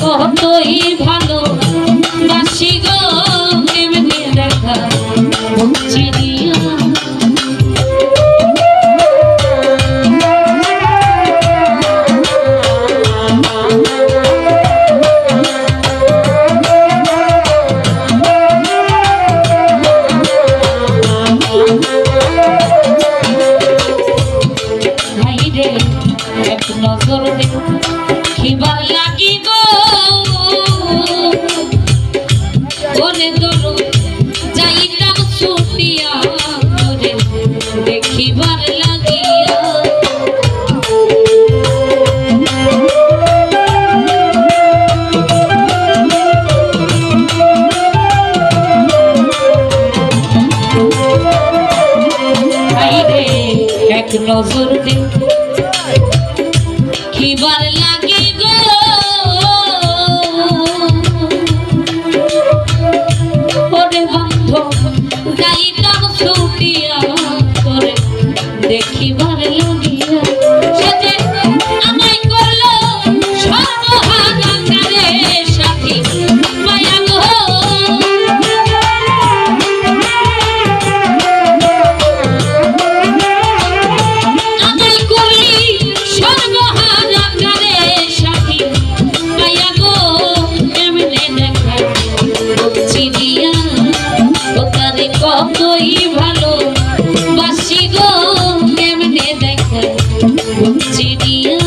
কতই ভালো ওরে দরু যাইতাম ছুটিয়া ওরে দেখিবার লাগিয়া। এক নজর দেখ চিড়িয়া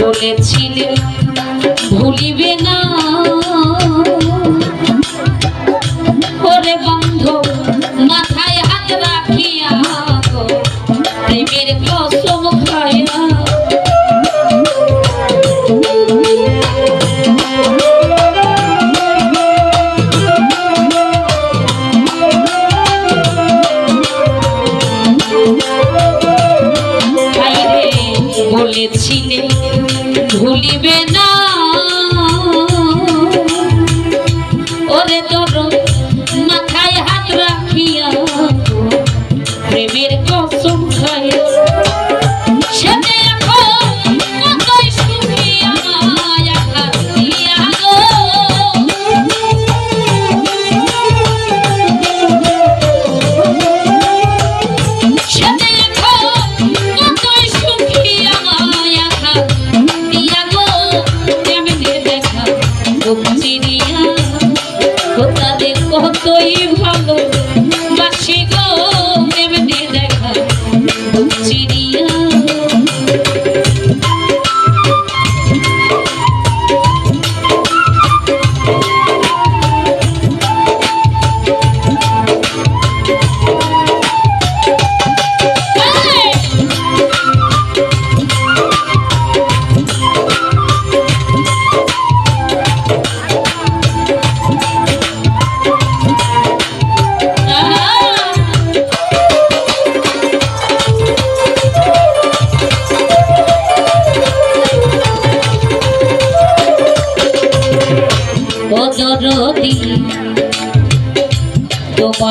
বলেছিলেন ভুলিবে বলেছিলে ভুলিবে না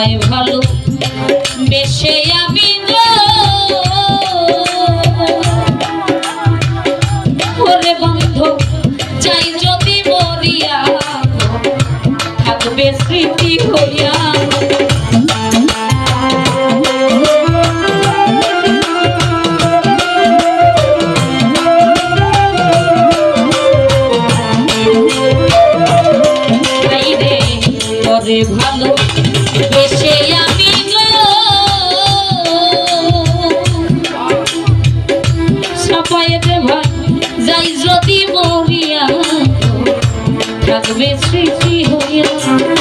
তাই ভালো বেশে আমি বন্ধ যাই যদি মরিয়া থাকবে স্মৃতি হইয়া। লাগবে স্মৃতি হইয়া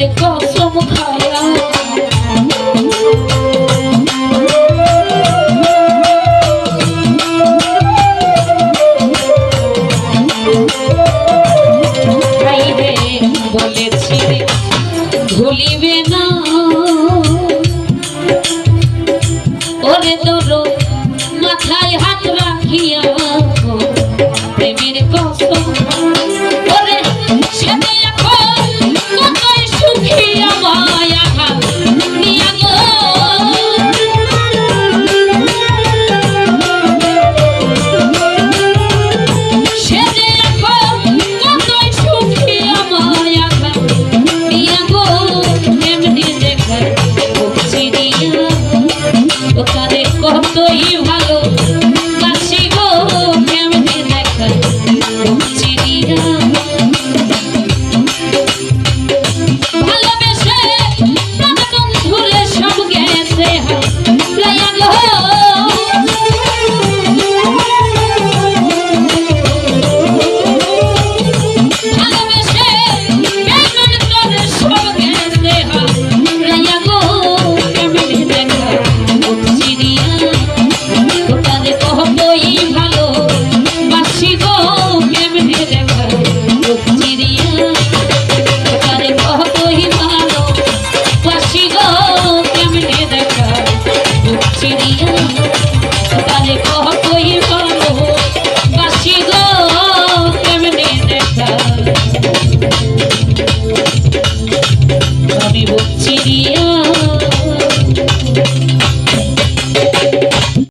let it go.